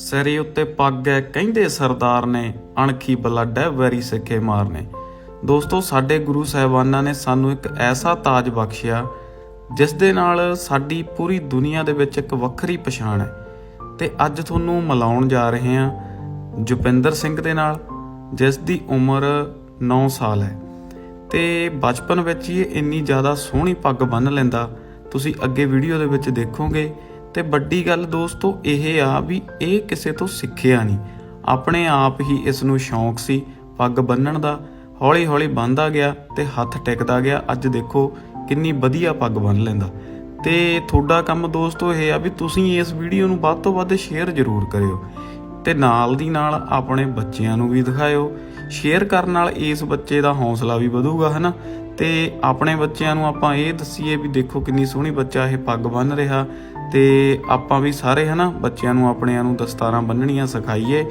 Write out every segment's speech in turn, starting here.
ਸਿਰੇ ਉੱਤੇ ਪੱਗ ਹੈ ਕਹਿੰਦੇ ਸਰਦਾਰ ਨੇ, ਅਣਖੀ ਬਲੱਡ ਹੈ, ਵੈਰੀ ਸਿੱਖੇ ਮਾਰਨੇ। ਦੋਸਤੋ, ਸਾਡੇ ਗੁਰੂ ਸਾਹਿਬਾਨਾਂ ਨੇ ਸਾਨੂੰ ਇੱਕ ਐਸਾ ਤਾਜ ਬਖਸ਼ਿਆ ਜਿਸ ਦੇ ਨਾਲ ਸਾਡੀ ਪੂਰੀ ਦੁਨੀਆ ਦੇ ਵਿੱਚ ਇੱਕ ਵੱਖਰੀ ਪਛਾਣ ਹੈ। ਤੇ ਅੱਜ ਤੁਹਾਨੂੰ ਮਿਲਾਉਣ ਜਾ ਰਹੇ ਹਾਂ ਜੁਪਿੰਦਰ ਸਿੰਘ ਦੇ ਨਾਲ ਜਿਸ ਦੀ ਉਮਰ 9 ਸਾਲ ਹੈ। ਤੇ ਬਚਪਨ ਵਿੱਚ ਹੀ ਇੰਨੀ ਜ਼ਿਆਦਾ ਸੋਹਣੀ ਪੱਗ ਬੰਨ ਲੈਂਦਾ, ਤੁਸੀਂ ਅੱਗੇ ਵੀਡੀਓ ਦੇ ਵਿੱਚ ਦੇਖੋਗੇ ਤੇ ਵੱਡੀ ਗੱਲ ਦੋਸਤੋ ਇਹ ਆ ਵੀ ਇਹ ਕਿਸੇ ਤੋਂ ਸਿੱਖਿਆ ਨਹੀਂ। ਆਪਣੇ ਆਪ ਹੀ ਇਸ ਨੂੰ ਸ਼ੌਂਕ ਸੀ ਪੱਗ ਬੰਨਣ ਦਾ ਹੌਲੀ ਹੌਲੀ ਬੰਨਦਾ ਗਿਆ ਤੇ ਹੱਥ ਟਿਕਦਾ ਗਿਆ, ਅੱਜ ਦੇਖੋ ਕਿੰਨੀ ਵਧੀਆ ਪੱਗ ਬੰਨ ਲੈਂਦਾ। ਤੇ ਤੁਹਾਡਾ ਕੰਮ ਦੋਸਤੋ ਇਹ ਆ ਵੀ ਤੁਸੀਂ ਇਸ ਵੀਡੀਓ ਨੂੰ ਵੱਧ ਤੋਂ ਵੱਧ ਸ਼ੇਅਰ ਜ਼ਰੂਰ ਕਰਿਓ ਤੇ ਨਾਲ ਦੀ ਨਾਲ ਆਪਣੇ ਬੱਚਿਆਂ ਨੂੰ ਵੀ ਦਿਖਾਇਓ। ਸ਼ੇਅਰ ਕਰਨ ਨਾਲ ਇਸ ਬੱਚੇ ਦਾ ਹੌਸਲਾ ਵੀ ਵਧੂਗਾ, ਹਨਾ? ਤੇ ਆਪਣੇ ਬੱਚਿਆਂ ਨੂੰ ਆਪਾਂ ਇਹ ਦੱਸੀਏ ਵੀ ਦੇਖੋ ਕਿੰਨੀ ਸੋਹਣੀ ਬੱਚਾ ਇਹ ਪੱਗ ਬੰਨ ਰਿਹਾ ਤੇ ਆਪਾਂ ਵੀ ਸਾਰੇ ਹਨਾ ਬੱਚਿਆਂ ਨੂੰ ਆਪਣਿਆਂ ਨੂੰ ਦਸਤਾਰਾਂ ਬੰਨਣੀਆਂ ਸਿਖਾਈਏ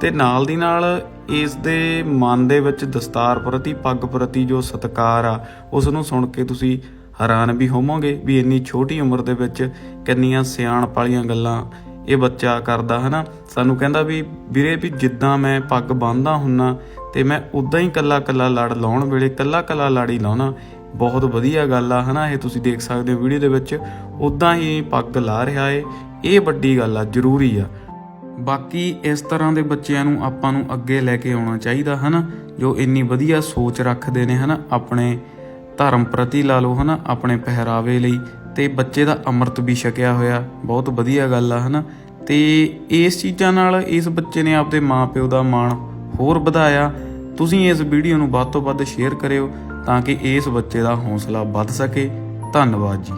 ਤੇ ਨਾਲ ਦੀ ਨਾਲ ਇਸ ਦੇ ਮਨ ਦੇ ਵਿੱਚ ਦਸਤਾਰ ਪ੍ਰਤੀ, ਪੱਗ ਪ੍ਰਤੀ ਜੋ ਸਤਿਕਾਰ ਆ, ਉਸ ਨੂੰ ਸੁਣ ਕੇ ਤੁਸੀਂ ਹੈਰਾਨ ਵੀ ਹੋਵੋਗੇ ਵੀ ਇੰਨੀ ਛੋਟੀ ਉਮਰ ਦੇ ਵਿੱਚ ਕਿੰਨੀਆਂ ਸਿਆਣਪ ਵਾਲੀਆਂ ਗੱਲਾਂ ਇਹ ਬੱਚਾ ਕਰਦਾ ਹਨਾ। ਸਾਨੂੰ ਕਹਿੰਦਾ ਵੀ ਵੀਰੇ ਵੀ ਜਿੱਦਾਂ ਮੈਂ ਪੱਗ ਬੰਨਦਾ ਹੁੰਨਾ ਤੇ ਮੈਂ ਉਦਾਂ ਹੀ ਕੱਲਾ ਕੱਲਾ ਲੜ ਲਾਉਣ ਵੇਲੇ ਕੱਲਾ ਕੱਲਾ ਲਾੜੀ ਲਾਉਣਾ ਬਹੁਤ ਵਧੀਆ ਗੱਲ ਆ, ਹਨਾ? ਇਹ ਤੁਸੀਂ ਦੇਖ ਸਕਦੇ ਹੋ ਵੀਡੀਓ ਦੇ ਵਿੱਚ। ਉਦਾਂ ਹੀ ਪੱਗ ਲਾ ਰਿਹਾ ਏ। ਇਹ ਵੱਡੀ ਗੱਲ ਆ, ਜ਼ਰੂਰੀ ਆ। ਬਾਕੀ ਇਸ ਤਰ੍ਹਾਂ ਦੇ ਬੱਚਿਆਂ ਨੂੰ ਆਪਾਂ ਨੂੰ ਅੱਗੇ ਲੈ ਕੇ ਆਉਣਾ ਚਾਹੀਦਾ, ਹਨਾ? ਜੋ ਇੰਨੀ ਵਧੀਆ ਸੋਚ ਰੱਖਦੇ ਨੇ, ਹਨਾ? ਆਪਣੇ ਧਰਮ ਪ੍ਰਤੀ ਲਾ ਲਓ, ਹਨਾ? ਆਪਣੇ ਪਹਿਰਾਵੇ ਲਈ। ਤੇ ਬੱਚੇ ਦਾ ਅੰਮ੍ਰਿਤ ਵੀ ਛਕਿਆ ਹੋਇਆ, ਬਹੁਤ ਵਧੀਆ ਗੱਲ ਆ, ਹਨਾ? ਤੇ ਇਸ ਚੀਜ਼ਾਂ ਨਾਲ ਇਸ ਬੱਚੇ ਨੇ ਆਪਦੇ ਮਾਪਿਓ ਦਾ ਮਾਣ ਹੋਰ ਵਧਾਇਆ। ਤੁਸੀਂ ਇਸ ਵੀਡੀਓ ਨੂੰ ਵੱਧ ਤੋਂ ਵੱਧ ਸ਼ੇਅਰ ਕਰਿਓ ਤਾਂ ਕਿ ਇਸ ਬੱਚੇ ਦਾ ਹੌਸਲਾ ਵੱਧ ਸਕੇ। ਧੰਨਵਾਦ ਜੀ।